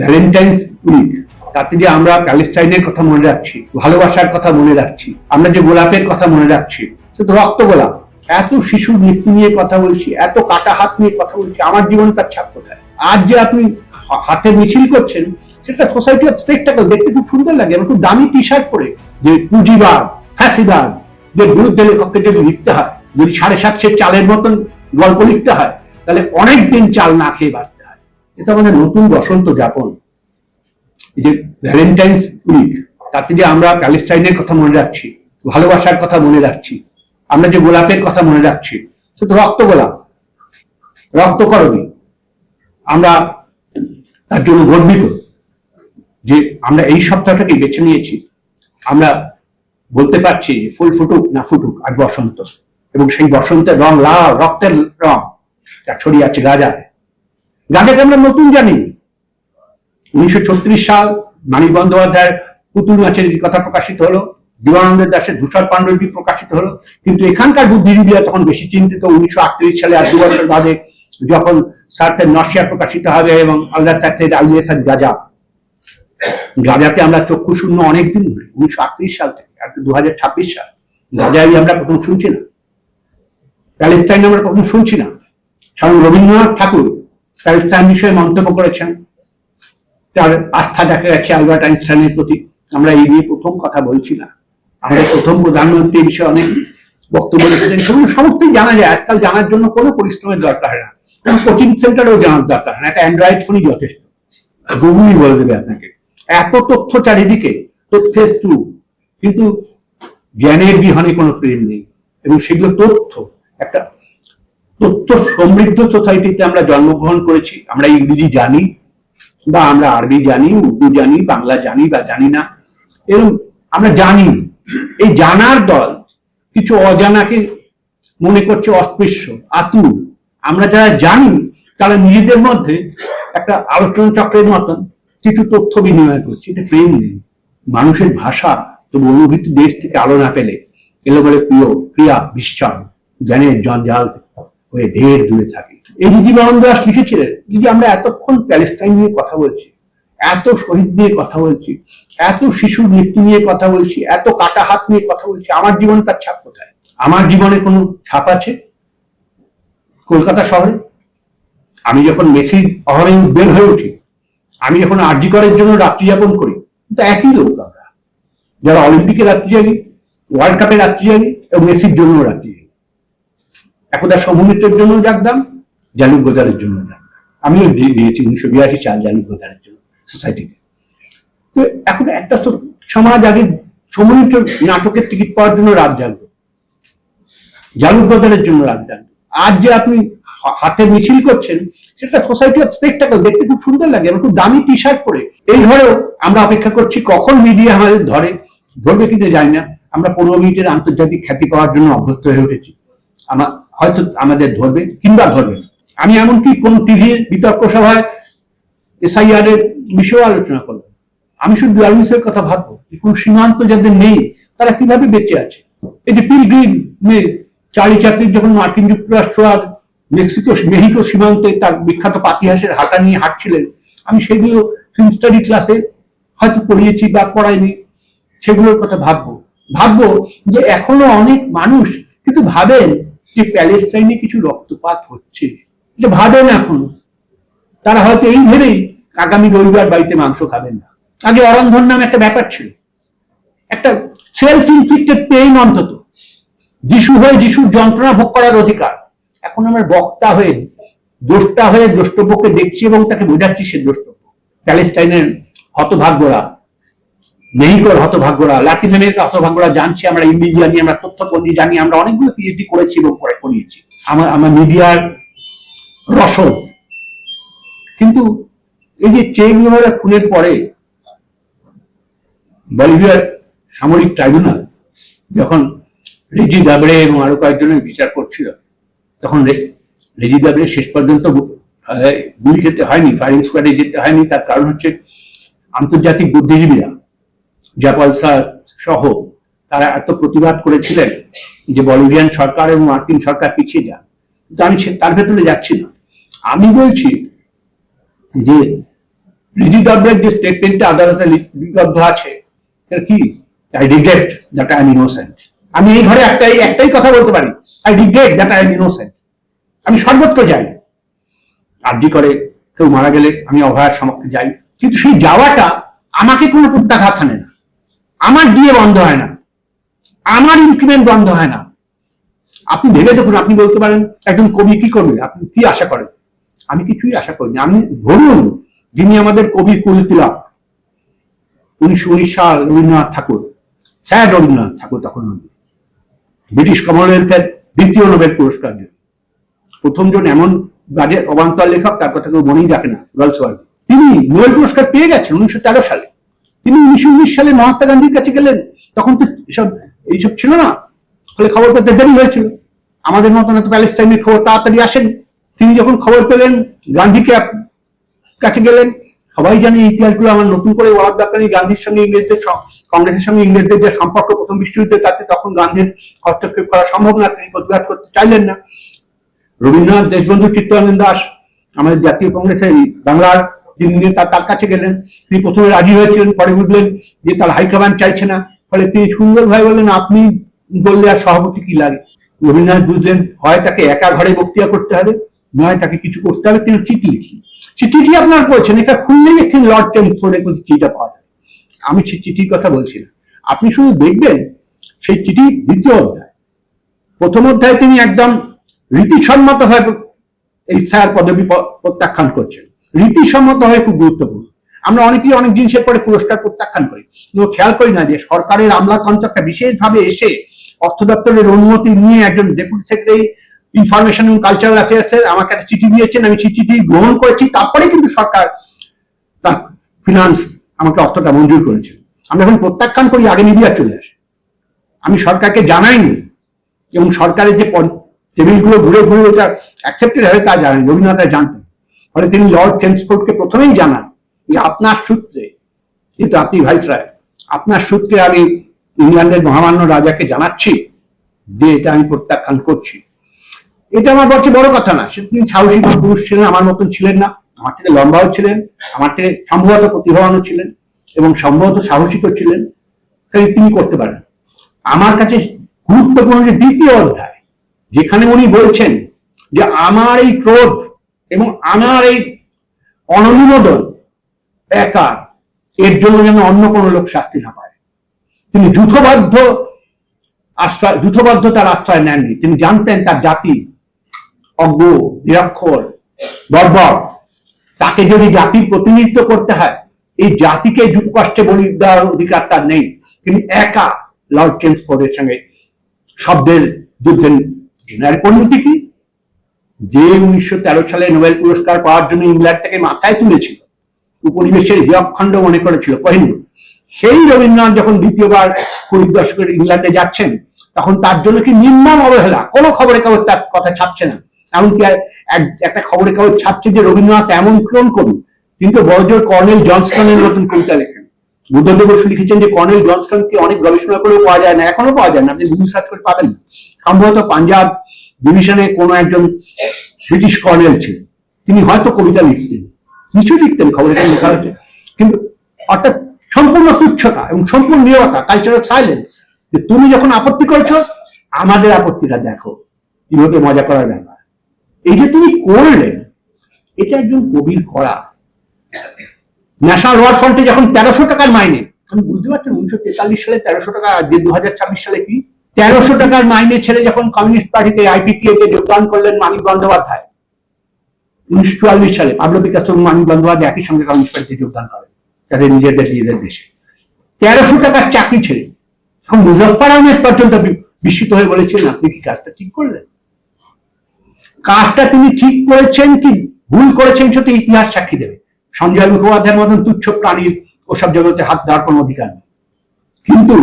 Valentine's week তাতে যে আমরা প্যালেস্টাইনের কথা মনে রাখছি, ভালোবাসার কথা মনে রাখছি, আমরা যে গোলাপের কথা মনে রাখছি, শুধু রক্ত গোলাপ। এত শিশুর মৃত্যু নিয়ে কথা বলছি, এত কাটা হাত নিয়ে কথা বলছি, আমার জীবনে তার ছাপ কোথায়? আজ যে আপনি হাতে মিছিল করছেন, সেটা সোসাইটি অফ স্পেকটাকল দেখতে খুব সুন্দর লাগে, এবং খুব দামি টি শার্ট পরে যে পুঁজিবাদ, ফ্যাসিবাদ, যে বিরুদ্ধে লেখককে যদি লিখতে হয়, যদি সাড়ে সাতশের চালের মতন গল্প লিখতে হয়, তাহলে অনেক দিন চাল না খেয়ে হয় এটা আমাদের নতুন বসন্ত যাপন। এই যে ভ্যালেন্টাইন্স উইক তাতে যে আমরা প্যালেস্টাইনের কথা মনে রাখছি, ভালোবাসার কথা মনে রাখছি, আমরা যে গোলাপের কথা মনে রাখছি, শুধু রক্ত গোলাপ, রক্ত করবি আমরা তার জন্য গর্বিত যে আমরা এই সপ্তাহটাকে বেছে নিয়েছি। আমরা বলতে পারছি যে ফুল ফুটুক না ফুটুক, আর বসন্ত। এবং সেই বসন্তের রং লাল, রক্তের রং। তা ছড়িয়ে আছে গাজায়। গাজাকে আমরা নতুন জানি। উনিশশো ছত্রিশ সাল মানিক বন্দ্যোপাধ্যায়ের পুতুল নাচের কথা প্রকাশিত হলো, দিবানন্দের দাসের ধূসর পাণ্ডবী প্রকাশিত হলো, কিন্তু এখানকার বুদ্ধিজীবীরা তখন বেশি চিন্তিত। উনিশশো আটত্রিশ সালে আর দু বছর বাদে যখন সার্থের নর্সিয়া প্রকাশিত হবে এবং আল্লাহ চাকরির আলিয়াসাদ গাজা। গাজাতে আমরা চক্ষু শূন্য অনেকদিন ধরে, উনিশশো আটত্রিশ সাল থেকে, আর দু হাজার ছাব্বিশ সাল। গাজায় আমরা প্রথম শুনছি না। প্যালেস্টাইন আমরা প্রথম শুনছি না। স্বয়ং রবীন্দ্রনাথ ঠাকুর প্যালেস্টাইন বিষয়ে মন্তব্য করেছেন। তার আস্থা দেখা গেছে আলবার্ট আইনস্টাইনের প্রতি। আমরা এই নিয়ে প্রথম কথা বলছি না আমাদের প্রথম প্রধানমন্ত্রী বিষয়ে অনেক বক্তব্য রেখেছেন। সেগুলো সমস্তই জানা যায়। আজকাল জানার জন্য কোনো পরিশ্রমের দরকার হয় না। কোনো কোচিং সেন্টারেও জানার দরকার হয় না। একটা অ্যান্ড্রয়েড ফোনই যথেষ্ট। গুগলই বলে দেবে আপনাকে। এত তথ্য চারিদিকে, তথ্যের থ্রু কিন্তু জ্ঞানের বিহনে কোনো প্রেম নেই। এবং সেগুলো তথ্য একটা তথ্য সমৃদ্ধ সোসাইটিতে আমরা জন্মগ্রহণ করেছি। আমরা ইংরেজি জানি, বা আমরা আরবি জানি, উর্দু জানি, বাংলা জানি, বা জানি না। এরকম আমরা জানি, এই জানার দল কিছু অজানাকে মনে করছে অস্পৃশ্য, আতুর। আমরা যারা জানি, তারা নিজেদের মধ্যে একটা আলোচনা চক্রের মতন কিছু তথ্য বিনিময় করছে। এটা প্রেম নেই। মানুষের ভাষা তবু অনুভূতি দেশ থেকে আলো না পেলে এলো বলে প্রিয় ক্রিয়া বিশ্বাস জ্ঞানের জঞ্জাল হয়ে ঢের দূরে থাকে। এই যে জীবনানন্দ দাস লিখেছিলেন যে আমরা এতক্ষণ প্যালেস্টাইন নিয়ে কথা বলছি, এত শহীদ নিয়ে কথা বলছি, এত শিশুর মৃত্যু নিয়ে কথা বলছি, এত কাটা হাত নিয়ে কথা বলছি, আমার জীবনে তার ছাপ কোথায়? আমার জীবনে কোনো ছাপ আছে কলকাতা শহরে? আমি যখন মেসি অহরে বের হয়ে উঠি, আমি যখন আরজি করার জন্য রাত্রি যাপন করি, তো একই লোক আমরা। যারা অলিম্পিকে রাত্রি জাগি, ওয়ার্ল্ড কাপে রাত্রি জাগি, এবং মেসির জন্য রাত্রি একদা সমন্বিতের জন্য জাগতাম জালুক গোদারের জন্য জাগতাম আমিও দিয়েছি, উনিশশো বিরাশি সাল জালুক গোদারের জন্য সোসাইটিতে। তো এখন একটা সমাজ আগে সমন্বিত নাটকের টিকিট পাওয়ার জন্য রাত জাগবে জালুক গোদারের জন্য রাত জাগবে আজ যে আপনি হাতে মিছিল করছেন, সেটা সোসাইটি অফ স্পেকটাকল দেখতে খুব সুন্দর লাগে এবং খুব দামি টি শার্ট পরে। এই ঘরেও আমরা অপেক্ষা করছি কখন মিডিয়া আমাদের ধরে, ধরবে কিন্তু জানি না। আমরা পনেরো মিনিটের আন্তর্জাতিক খ্যাতি পাওয়ার জন্য অভ্যস্ত হয়ে উঠেছি। আমার হয়তো আমাদের ধরবে কিংবা ধরবে আমি এমনকি কোন টিভি বিতর্ক সভায় এসআইআর এর বিষয়েও আলোচনা করলাম। আমি শুধু ডায়ালিসিসের কথা ভাববো কোন সীমান্ত যাদের নেই, তারা কীভাবে বেঁচে আছে? যে পিলগ্রিম চারি চাকরি যখন মার্কিন যুক্তরাষ্ট্র আর মেক্সিকো মেহিকো সীমান্তে তার বিখ্যাত পাতিহাসের হাঁটা নিয়ে হাঁটছিলেন, আমি সেগুলো ফিল্ম স্টাডি ক্লাসে হয়তো পড়িয়েছি বা পড়াইনি, সেগুলোর কথা ভাববো। ভাববো যে এখনও অনেক মানুষ কিন্তু ভাবেন যে প্যালেস্টাইনে কিছু রক্তপাত হচ্ছে যে ভাবেন এখনও। তারা হয়তো এই ভেবেই আগামী রবিবার বাড়িতে মাংস খাবেন না। আগে অরন্ধন নামে একটা ব্যাপার ছিল। একটা সেলফ ইনফ্লিক্টেড পেইন অন্তত। যিশু হয়ে যিশুর যন্ত্রণা ভোগ করার অধিকার। এখন আমরা বক্তা হয়ে, দ্রষ্টা হয়ে দ্রষ্টব্যকে দেখছি এবং তাকে বোঝাচ্ছি সে দ্রষ্টব্য। প্যালেস্টাইনের হতভাগ্যরা মেহিকোর হতভাগ্যরা লাতিন আমেরিকার হতভাগ্যরা জানছি, আমরা ইংরেজি জানি আমরা তথ্যপঞ্জি জানি, আমরা অনেকগুলো পিএইচডি করেছি এবং পরে করিয়েছি আমার আমার মিডিয়ার রসদ। কিন্তু এই যে গুভারা খুনের পরে বলিভিয়ার সামরিক ট্রাইব্যুনাল যখন রেজি দাবড়ে এবং আরও কয়েকজনের বিচার করছিল, তখন রেজি দাবড়ে শেষ পর্যন্ত গুলি খেতে হয়নি ফায়ারিং স্কোয়াডে যেতে হয়নি। তার কারণ হচ্ছে আন্তর্জাতিক বুদ্ধিজীবীরা জাপাল স্যার সহ তারা এত প্রতিবাদ করেছিলেন যে বলিভিয়ান সরকার এবং মার্কিন সরকার পিছিয়ে যান। কিন্তু আমি তার ভেতরে যাচ্ছি না। আমি বলছি যে রিজি যে স্টেটমেন্টটা আদালতে লিপিবদ্ধ আছে, সেটা কি? I regret that I am innocent আমি এই ঘরে একটাই একটাই কথা বলতে পারি। I regret that I am innocent আমি সর্বত্র যাই। আর্জি করে কেউ মারা গেলে আমি অভয়ার সমক্ষে যাই। কিন্তু সেই যাওয়াটা আমাকে কোনো প্রত্যাঘাত আনে না। আমার দিয়ে বন্ধ হয় না। আমার ইনক্রিমেন্ট বন্ধ হয় না। আপনি ভেবে দেখুন, আপনি বলতে পারেন, একজন কবি কি করবে? আপনি কি আশা করেন? আমি কিছুই আশা করিনি। আমি ধরুন, যিনি আমাদের কবি কুল তিলক উনিশশো উনিশ সাল রবীন্দ্রনাথ ঠাকুর। স্যার রবীন্দ্রনাথ ঠাকুর তখন ব্রিটিশ কমনওয়েলথের দ্বিতীয় নোবেল পুরস্কার জন্য প্রথমজন এমন গাজের অবান্তর লেখক, তার কথা কেউ মনেই রাখে না গলসওয়ার্ড তিনি নোবেল পুরস্কার পেয়ে গেছেন উনিশশো তেরো সালে। তিনি উনিশশো উনিশ সালে মহাত্মা গান্ধীর কাছে গেলেন। তখন তো এসব এইসব ছিল না। ফলে খবর পেতে দেরি হয়েছিল। আমাদের মতন এত প্যালেস্টাইনের খবর তাড়াতাড়ি আসেন। তিনি যখন খবর পেলেন, গান্ধীকে কাছে গেলেন। সবাই জানে ইতিহাসগুলো আমার নতুন করে বলার দরকার নেই। গান্ধীর সঙ্গে ইংরেজদের কংগ্রেসের সঙ্গে ইংরেজদের যে সম্পর্ক প্রথম বিশ্বযুদ্ধে তাতে তখন গান্ধীর হস্তক্ষেপ করা সম্ভব না, তিনি প্রতিবাদ করতে চাইলেন না। রবীন্দ্রনাথ দেশবন্ধু চিত্তরঞ্জন দাস, আমাদের জাতীয় কংগ্রেসের বাংলার যিনি তার কাছে গেলেন, তিনি প্রথমে রাজি হয়েছিলেন, পরে বুঝলেন যে তার হাইকমান্ড চাইছে না। ফলে তিনি সুন্দরভাবে বললেন, আপনি বললে আর সভাপতি কি লাগে? রবীন্দ্রনাথ বুঝলেন, হয় তাকে একা ঘরে বক্তৃতা করতে হবে, নয় তাকে কিছু করতে হবে। তিনি চিঠি লিখলেন। সে চিঠি আপনার পড়ছেন এটা খুললেই এখানে লর্ড টেম্পোর্ডের কোনো চিঠিটা পাওয়া যাবে। আমি সেই চিঠির কথা বলছি না। আপনি শুধু দেখবেন, সেই চিঠি দ্বিতীয় অধ্যায়। প্রথম অধ্যায়ে তিনি একদম রীতিসম্মত ভাবে এই স্যার পদবি প্রত্যাখ্যান করছেন। রীতিসম্মত হয়ে খুব গুরুত্বপূর্ণ। আমরা অনেকেই অনেক জিনিসের পরে পুরস্কার প্রত্যাখ্যান করি। কিন্তু খেয়াল করি না যে সরকারের আমলাতন্ত্র একটা বিশেষভাবে এসে অর্থ দপ্তরের অনুমতি নিয়ে একজন ডেপুটি সেক্রেটারি, ইনফরমেশন এবং কালচারাল অ্যাফেয়ার্স এর আমাকে একটা চিঠি দিয়েছেন, আমি সেই চিঠি গ্রহণ করেছি, তারপরে কিন্তু সরকার তার ফিনান্স আমাকে অর্থটা মঞ্জুর করেছে। আমরা এখন প্রত্যাখ্যান করি, আগে মিডিয়া চলে আসে। আমি সরকারকে জানাইনি এবং সরকারের যে টেবিলগুলো ঘুরে ঘুরে ওটা অ্যাকসেপ্টেড হবে তা জানেন রবীন্দ্রনাথ জানতেন। ফলে তিনি লর্ড চেমসফোর্ডকে প্রথমেই জানান যে আপনার সূত্রে, যেহেতু আপনি ভাইস রায়, আপনার সূত্রে আমি ইংল্যান্ডের মহামান্য রাজাকে জানাচ্ছি যে এটা আমি প্রত্যাখ্যান করছি। এটা আমার পক্ষে বড় কথা না সে তিনি সাহসী পুরুষ ছিলেন, আমার মতন ছিলেন না। আমার থেকে লম্বাও ছিলেন, আমার থেকে সম্ভবত প্রতিভাবানও ছিলেন এবং সম্ভবত সাহসিকও ছিলেন তিনি করতে পারেন। আমার কাছে গুরুত্বপূর্ণ যে দ্বিতীয় অধ্যায়, যেখানে উনি বলছেন যে, আমার এই ক্রোধ এবং আমার এই অননুমোদন একা এর জন্য যেন অন্য কোনো লোক শাস্তি না পায়। তিনি যুথবদ্ধ আশ্রয় যুথবদ্ধতার আশ্রয় নেননি। তিনি জানতেন তার জাতি অজ্ঞ, নিরক্ষর, বর্বর। তাকে যদি জাতির প্রতিনিধিত্ব করতে হয়, এই জাতিকে যুগ কষ্টে বলি দেওয়ার অধিকার তার নেই। তিনি একা লর্ড চেমসফোর্ডের সঙ্গে শব্দের যুদ্ধে এর পরিণতি কি? যে উনিশশো তেরো সালে নোবেল পুরস্কার পাওয়ার জন্য ইংল্যান্ড থেকে মাথায় তুলেছিল, উপনিবেশের হিরক্ষণ্ড মনে করেছিল, কহিনুর। সেই রবীন্দ্রনাথ যখন দ্বিতীয়বার কুড়ি দশকের ইংল্যান্ডে যাচ্ছেন, তখন তার জন্য কি নির্মম অবহেলা? কোনো খবরের কাগজ তার কথা ছাপছে না। এমনকি একটা খবরের কাগজ ছাপছে যে রবীন্দ্রনাথ এমন কোন কবি কিন্তু বড়জোর কর্নেল জনস্টনের নতুন কবিতা লেখেন। বুদ্ধদেব বসু লিখেছেন যে কর্নেল জনস্টনকে অনেক গবেষণা করেও পাওয়া যায় না এখনও পাওয়া যায় না, আপনি গুগল সার্চ করে পাবেন। না সম্ভবত পাঞ্জাব ডিভিশনে কোনো একজন ব্রিটিশ কর্নেল ছিলেন তিনি হয়তো কবিতা লিখতেন নিশ্চয়ই লিখতেন, খবরে কাগজে লেখা হয়েছে কিন্তু অর্থাৎ সম্পূর্ণ তুচ্ছতা এবং সম্পূর্ণ নিরবতা কালচারাল সাইলেন্স যে তুমি যখন আপত্তি করছ, আমাদের আপত্তিটা দেখো, কীভাবে মজা করার ব্যাপার। এই যে তুমি করলেন, এটা একজন কবির করা। ন্যাশনাল ওয়ার্ড ফ্রন্টে যখন তেরোশো টাকার মাইনে, আমি বুঝতে পারছি উনিশশো তেতাল্লিশ সালে তেরোশো টাকা, দু হাজার ছাব্বিশ সালে কি তেরোশো টাকার মাইনে ছেড়ে যখন কমিউনিস্ট পার্টিতে আইপিটিএ তে যোগদান করলেন মানিক বন্দ্যোপাধ্যায়, উনিশশো চুয়াল্লিশ সালে পাবলো বিকাশ মানিক বন্দ্যোপাধ্যায় একই সঙ্গে কমিউনিস্ট পার্টিতে যোগদান করেন। তাদের নিজেদের নিজেদের দেশে। তেরোশো টাকার চাকরি ছেড়ে এখন মুজফফর আহমেদ পর্যন্ত বিস্মিত হয়ে বলেছিলেন আপনি কি কাজটা ঠিক করলেন? কাজটা তিনি ঠিক করেছেন কি ভুল করেছেন সেটা ইতিহাস সাক্ষী দেবে। সঞ্জয় মুখোপাধ্যায়ের মতন তুচ্ছ প্রাণীর ওসব জগতে হাত দেওয়ার কোনো অধিকার নেই। কিন্তু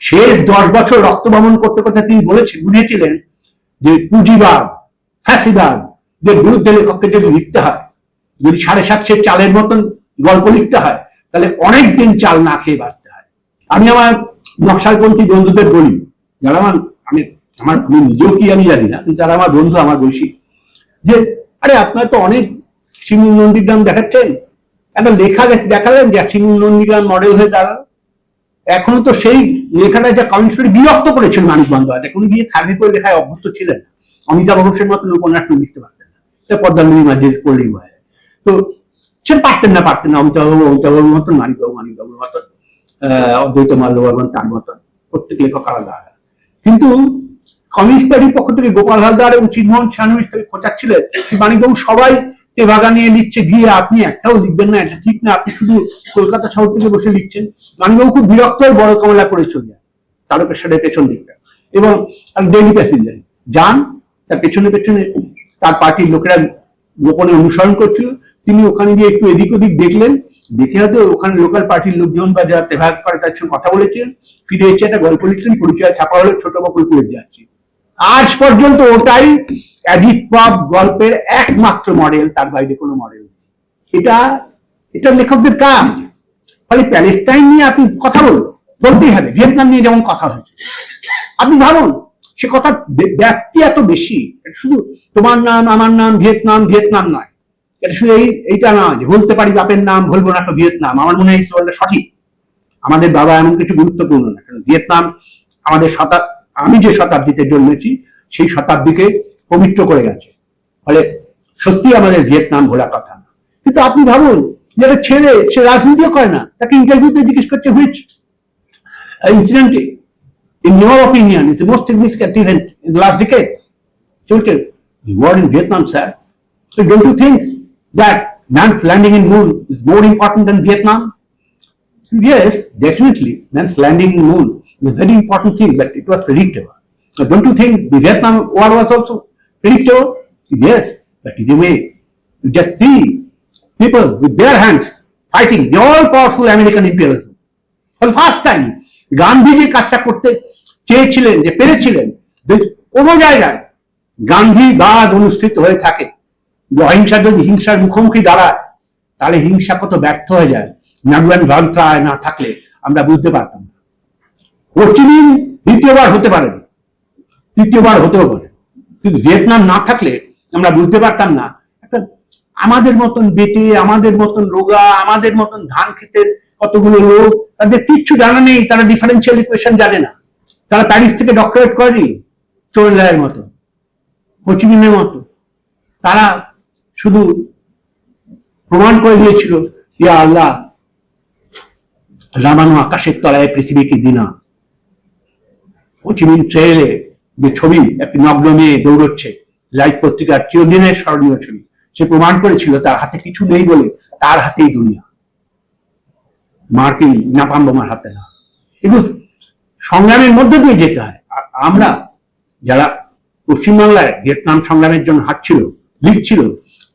শেষ দশ বছর রক্ত বমন করতে করতে তিনি বলেছেন বুঝিয়েছিলেন যে পুঁজিবাদ, ফ্যাসিবাদ দের বিরুদ্ধে লেখককে যদি লিখতে হয়, যদি সাড়ে সাতশের চালের মতন গল্প লিখতে হয়, তাহলে অনেক দিন চাল না খেয়ে বাঁচতে হয়। আমি আমার নকশালপন্থী বন্ধুদের বলি, যারা আমার, আমি আমার, আমি নিজেও কি আমি জানি না, কিন্তু যারা আমার বন্ধু, আমার বয়সী যে, আরে আপনার তো অনেক মন্দির দাম দেখাচ্ছেন, একটা লেখা দেখ- দেখালেন জ্যাসিং নন্দীগ্রাম মডেল হয়ে দাঁড়াল এখনও তো সেই লেখাটা যা কমেন্টস বিরক্ত করেছেন মানিক বন্দ্যোপাধ্যায়, উনি গিয়ে সার্ভে করে লেখায় অভ্যস্ত ছিলেন। অমিতাভ ঘোষের মতন উপন্যাস লিখতে পারতেন না। এটা পদ্মাবলী মাঝে করলেই হয় তো সে পারতেন না পারতেন না, অমিতাভ অমিতাভ বাবুর মতন মানিকবাবু মানিকবাবুর মতন অদ্বৈত মাল্যবর্মন তার মতন। প্রত্যেক লেখক আলাদা আলাদা। কিন্তু কমিউনিস্ট পার্টির পক্ষ থেকে গোপাল হালদার এবং চিন্মোহন শানুইশ থেকে খোঁচাচ্ছিলেন মানিকবাবু সবাই তেভাগা নিয়ে লিখছে, গিয়ে আপনি একটাও লিখবেন না, এটা ঠিক না, আপনি শুধু কলকাতা শহর থেকে বসে লিখছেন। মানিকবাবু খুব বিরক্ত হয়ে বড় কমলা করে চলে যায় তারকেশ্বরের পেছন এবং ডেইলি প্যাসেঞ্জার যান, তার পেছনে পেছনে তার পার্টির লোকেরা গোপনে অনুসরণ করছিল। তিনি ওখানে গিয়ে একটু এদিক ওদিক দেখলেন, দেখে হয়তো ওখানে লোকাল পার্টির লোকজন বা যারা তেভাগ করে তার সঙ্গে কথা বলেছিলেন ফিরে এসে একটা গল্প লিখলেন, পরিচয় ছাপা হলো, ছোট বকুলপুরের যাচ্ছি আজ পর্যন্ত ওটাই অ্যাডিট পপ গল্পের একমাত্র মডেল তার বাইরে কোনো মডেল এটা এটা লেখকদের কাজ। ফলে প্যালেস্টাইন নিয়ে আপনি কথা বলুন, বলতেই হবে, ভিয়েতনাম নিয়ে যেমন কথা হয়েছে। আপনি ভাবুন, সে কথা ব্যাপ্তি এত বেশি শুধু তোমার নাম, আমার নাম, ভিয়েতনাম ভিয়েতনাম নয়। এটা শুধু এই, এইটা না যে বলতে পারি বাপের নাম, বলব না তো ভিয়েতনাম। আমার মনে হয় সঠিক। আমাদের বাবা এমন কিছু গুরুত্বপূর্ণ না, কারণ ভিয়েতনাম আমাদের শতাব আমি যে শতাব্দীতে জন্মেছি, সেই শতাব্দীকে পবিত্র করে গেছে। ফলে সত্যি আমাদের ভিয়েতনাম ভোলা কথা না। কিন্তু আপনি ভাবুন যে ছেলে, সে রাজনীতিও করে না, তাকে ইন্টারভিউতে জিজ্ঞেস করছে, which? ইনসিডেন্টে in your opinion it's most significant event in last decade চলছে world in Vietnam sir don't you think that man landing in moon is more important than Vietnam Yes, definitely, man's landing in moon is a very important thing, but it was predictable. So don't you think the Vietnam war was also predictable? Yes, but in a way, you just see people with their hands fighting the all-powerful American imperialism. For for first time Gandhi যে কাজটা করতে চেয়েছিলেন যে পেরেছিলেন বেশ কোনো জায়গায় গান্ধীবাদ অনুষ্ঠিত হয়ে থাকে যে অহিংসা যদি হিংসার মুখোমুখি দাঁড়ায় তাহলে হিংসা কত ব্যর্থ হয়ে যায় নাগুয়ান গ্রন্থায় না থাকলে আমরা বুঝতে পারতাম হোচিমিন দ্বিতীয়বার হতে পারেন তৃতীয়বার হতেও পারে। কিন্তু ভিয়েতনাম না থাকলে আমরা বুঝতে পারতাম না, একটা আমাদের মতন বেটে, আমাদের মতন রোগা, আমাদের মতন ধান খেতের কতগুলো লোক, তাদের কিচ্ছু জানা নেই, তারা ডিফারেন্সিয়াল ইকুয়েশন জানে না। তারা প্যারিস থেকে ডক্টরেট করেনি চোরলায়ের মতো হোচিমিনের মতো। তারা শুধু প্রমাণ করে দিয়েছিল, ইয়া আল্লাহ রামানো আকাশের তলায় পৃথিবীকে দিনা। হোচিমিন ট্রেলে যে ছবি, একটি নগ্ন মেয়ে দৌড়চ্ছে লাইভ পত্রিকার চিরদিনের স্মরণীয় ছবি। সে প্রমাণ করেছিল তার হাতে কিছু নেই বলে তার হাতেই দুনিয়া। মার্কিন নাপাম বোমার হাতে না। কিন্তু সংগ্রামের মধ্যে দিয়ে যেতে হয়। আমরা যারা পশ্চিমবাংলায় ভিয়েতনাম সংগ্রামের জন্য হাঁটছিল, লিখছিল,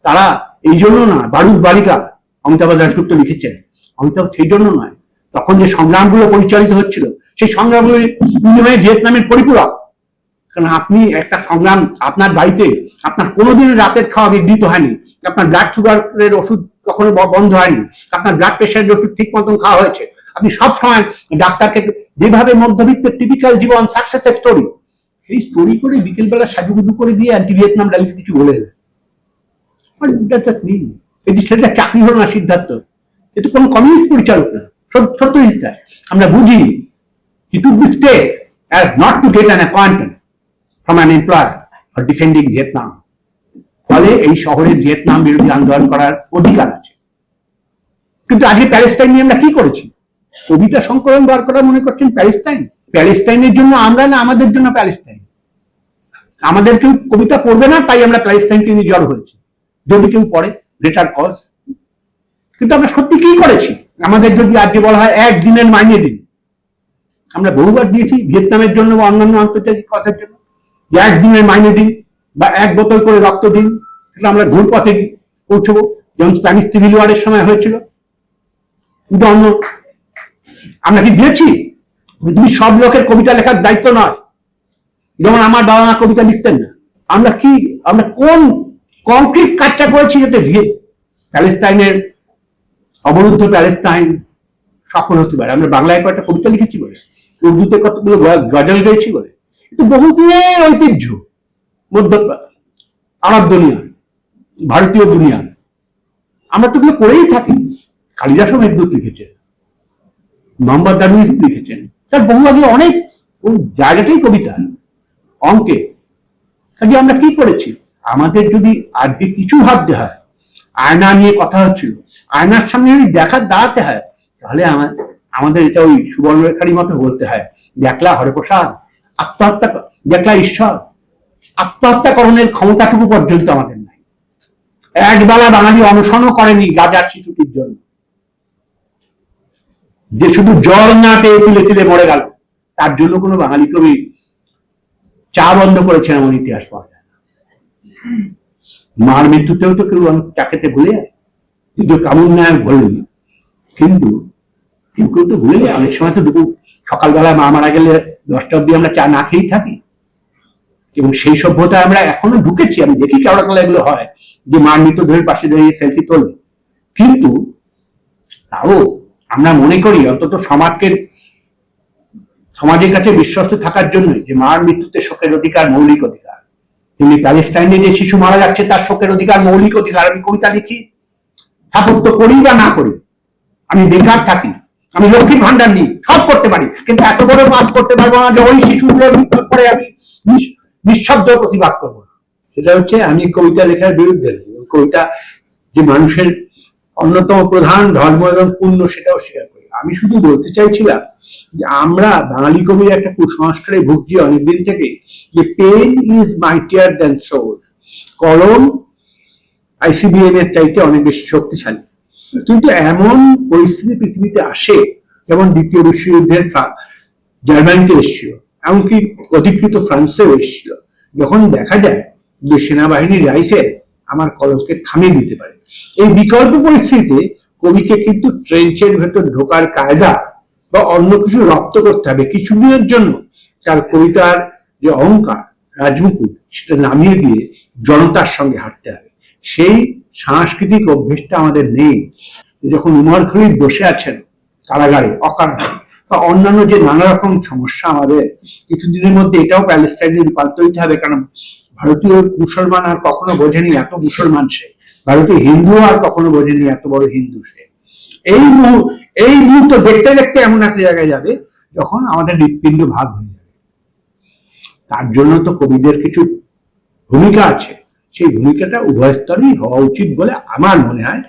তারা এই জন্য না, বারুদ বালিকা অমিতাভ দাসগুপ্ত লিখেছেন। অমিতাভ সেই জন্য নয় তখন যে সংগ্রামগুলো পরিচালিত হচ্ছিল, সেই সংগ্রামগুলো নিয়মে ভিয়েতনামের পরিপূরক। কারণ আপনি একটা সংগ্রাম আপনার বাড়িতে, আপনার কোনোদিন রাতের খাওয়া বিঘ্নিত হয়নি। আপনার ব্লাড সুগারের ওষুধ কখনো বন্ধ হয়নি। আপনার ব্লাড প্রেশারের ওষুধ ঠিক মতন খাওয়া হয়েছে। আপনি সব সময় ডাক্তারকে যেভাবে মধ্যবিত্তের টিপিক্যাল জীবন সাকসেসের স্টোরি এই স্টোরি করে বিকেলবেলা সাজুগুজু করে দিয়ে অ্যান্টি ভিয়েতনাম র্যালিতে কিছু বলে এলেন। নেই এটি সেটা চাকরি হলো না সিদ্ধার্থ এটা কোনো কমিউনিস্ট পরিচালক না। সত্য আমরা বুঝি, he took this step as not to get an appointment from an employer for defending. ফলে এই শহরে ভিয়েতনাম বিরোধী আন্দোলন করার অধিকার আছে। কিন্তু আজকে প্যালেস্টাইন নিয়ে আমরা কি করেছি? কবিতা সংকলন বার করা মনে করছেন প্যালেস্টাইন? প্যালেস্টাইনের জন্য আমরা না আমাদের জন্য প্যালেস্টাইন? আমাদের কেউ কবিতা পড়বে না, তাই আমরা প্যালেস্টাইনকে নিয়ে জড় হয়েছি। যদি কেউ পড়ে গ্রেটার কজ কিন্তু আমরা সত্যি কি করেছি? আমাদের যদি আজকে বলা হয় একদিনের মাইনে দিন। আমরা বহুবার দিয়েছি ভিয়েতনামের জন্য বা অন্যান্য আন্তর্জাতিক কথার জন্য। যে একদিনের মাইনে দিন বা এক বোতল করে রক্ত দিন, সেটা আমরা ঘুর পথে পৌঁছবো। যেমন স্প্যানিশ সিভিল ওয়ারের সময় হয়েছিল। কিন্তু অন্য, আমরা কি দিয়েছি? তুমি সব লোকের কবিতা লেখার দায়িত্ব নয়। যেমন আমার বাবা মা কবিতা লিখতেন না। আমরা কি, আমরা কোন কংক্রিট কাজটা করেছি যাতে ভিয়ে প্যালেস্টাইনের অবরুদ্ধ প্যালেস্টাইন সফল হতে পারে। আমরা বাংলায় কয়েকটা কবিতা লিখেছি বলে, উর্দুতে কতগুলো গজল গেয়েছি বলে। কিন্তু বহুদিনের ঐতিহ্য, মধ্য আরব দুনিয়া, ভারতীয় দুনিয়া, আমরা তো করেই থাকি। কালিদাসও মেঘদূত লিখেছেন, মোহাম্মদ দারুইস লিখেছেন, তার বহু আগে অনেক জায়গাটাই কবিতা, অঙ্কে। কাজে আমরা কি করেছি? আমাদের যদি আজকে কিছু ভাবতে হয় আয়না নিয়ে কথা হচ্ছিল। আয়নার সামনে যদি দেখার দাঁড়াতে হয়, তাহলে আমার আমাদের এটা ওই সুবর্ণরেখারই মতো বলতে হয়। দেখলা হরপ্রসাদ, আত্মহত্যা দেখলা ঈশ্বর, আত্মহত্যাকরণের ক্ষমতাটুকু পর্যন্ত আমাদের নাই। একবেলা বাঙালি অনশনও করেনি গাজার শিশুটির জন্য। যে শুধু জল না পেয়ে তুলে তুলে মরে গেল, তার জন্য কোনো বাঙালি কবি চা বন্ধ করেছেন এমন ইতিহাস পাওয়া যায় না। মার মৃত্যুতেও তো কেউ অনেক চা খেতে ভুলে যায়। কিন্তু কামুন নায়ক বললেন কিন্তু কেউ কেউ তো ভুলে যায়। অনেক সময় তো দুপুর সকালবেলা মা মারা গেলে দশটা অব্দি আমরা চা না খেয়েই থাকি। এবং সেই সভ্যতা আমরা এখনও ঢুকেছি। আমি দেখি কেওড়া কালা এগুলো হয়। যে মার মৃতদেহের পাশে দাঁড়িয়ে সেলফি তোলে। কিন্তু তাও আমরা মনে করি অন্তত সমাজকে সমাজের কাছে বিশ্বস্ত থাকার জন্য যে মার মৃত্যুতে শোকের অধিকার, মৌলিক অধিকার। তিনি প্যালেস্টাইনে যে শিশু মারা যাচ্ছে, তার শোকের অধিকার, মৌলিক অধিকার, আমি কবিতা লিখি। স্থাপত্য করি বা না করি, আমি বেকার থাকি, আমি লক্ষ্মীর ভান্ডার নিই, সব করতে পারি, কিন্তু এত বড় কাজ করতে পারব না যে ওই শিশুগুলোর মৃত্যুর পরে আমি নিঃশব্দ প্রতিবাদ করব সেটা হচ্ছে আমি কবিতা লেখার বিরুদ্ধে কবিতা যে মানুষের অন্যতম প্রধান ধর্ম এবং পুণ্য সেটাও স্বীকার করি। আমি শুধু বলতে চাইছিলাম যে আমরা বাঙালি কবির একটা কুসংস্কারে ভুগছি অনেকদিন থেকে, যে pen is mightier than sword কলম আইসিবিএম এর চাইতে অনেক বেশি শক্তিশালী। কিন্তু এমন পরিস্থিতি পৃথিবীতে আসে, যেমন দ্বিতীয় বিশ্বযুদ্ধের জার্মানিতে এসেছিল, এমনকি অধিকৃত ফ্রান্সেও এসেছিল। যখন দেখা যায় যে সেনাবাহিনীর রাইফেল আমার কলমকে থামিয়ে দিতে পারে। এই বিকল্প পরিস্থিতিতে কবিকে কিন্তু ট্রেঞ্চের ভেতর ঢোকার কায়দা বা অন্য কিছু রপ্ত করতে হবে কিছুদিনের জন্য। তার কবিতার যে অহংকার, রাজমুকুট, সেটা নামিয়ে দিয়ে জনতার সঙ্গে হাঁটতে হবে। সেই সাংস্কৃতিক অভ্যেসটা আমাদের নেই। যখন উমর খলিদ বসে আছেন কারাগারে, অকারণে, বা অন্যান্য যে নানা রকম সমস্যা আমাদের, কিছুদিনের মধ্যে এটাও প্যালেস্টাইনে রূপান্তর হইতে হবে। কারণ ভারতীয় মুসলমান আর কখনো বোঝেনি এত মুসলমান সে। ভারতীয় হিন্দু আর কখনো বোঝেনি এত বড় হিন্দু সে। এই এই মুহূর্ত দেখতে দেখতে এমন একটা জায়গায় যাবে যখন আমাদের হৃৎপিণ্ড ভাগ হয়ে যাবে। তার জন্য তো কবিদের কিছু ভূমিকা আছে। সেই ভূমিকাটা উভয় স্তরেই হওয়া উচিত বলে আমার মনে হয়